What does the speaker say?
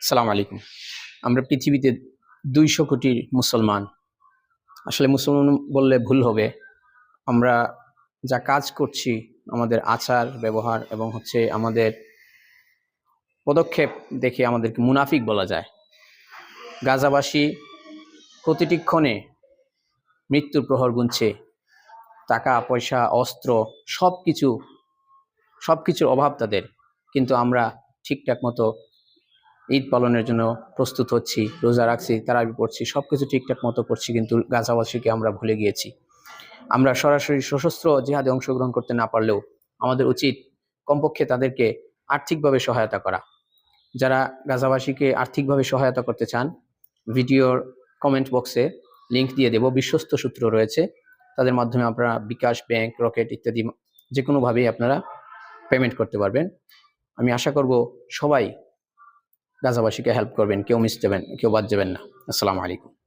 সালাম আলাইকুম। আমরা পৃথিবীতে দুইশো কোটি মুসলমান। আসলে মুসলমান বললে ভুল হবে। আমরা যা কাজ করছি, আমাদের আচার, ব্যবহার এবং হচ্ছে আমাদের পদক্ষেপ দেখে আমাদেরকে মুনাফিক বলা যায়। গাজাবাসী প্রতিটি ক্ষণে মৃত্যুর প্রহর গুনছে। টাকা, পয়সা, অস্ত্র সব কিছু সব কিছুর অভাব তাদের। কিন্তু আমরা ঠিকঠাক মতো ঈদ পালনের জন্য প্রস্তুত হচ্ছি, রোজা রাখছি, তারাবি পড়ছি সব কিছু ঠিকঠাক মতো করছি কিন্তু গাজাবাসীকে আমরা ভুলে গিয়েছি। আমরা সরাসরি সশস্ত্র জিহাদে অংশগ্রহণ করতে না পারলেও আমাদের উচিত কমপক্ষে তাদেরকে আর্থিকভাবে সহায়তা করা। যারা গাজাবাসীকে আর্থিকভাবে সহায়তা করতে চান, ভিডিওর কমেন্ট বক্সে লিংক দিয়ে দেব, বিশ্বস্ত সূত্র রয়েছে। তাদের মাধ্যমে আপনারা বিকাশ ব্যাংক, রকেট ইত্যাদি যে কোনোভাবেই আপনারা পেমেন্ট করতে পারবেন। আমি আশা করব সবাই গাজাবাসীকে হেল্প করবেন কেউ মিস যাবেন কেউ বাদ যাবেন না। আসসালামু আলাইকুম।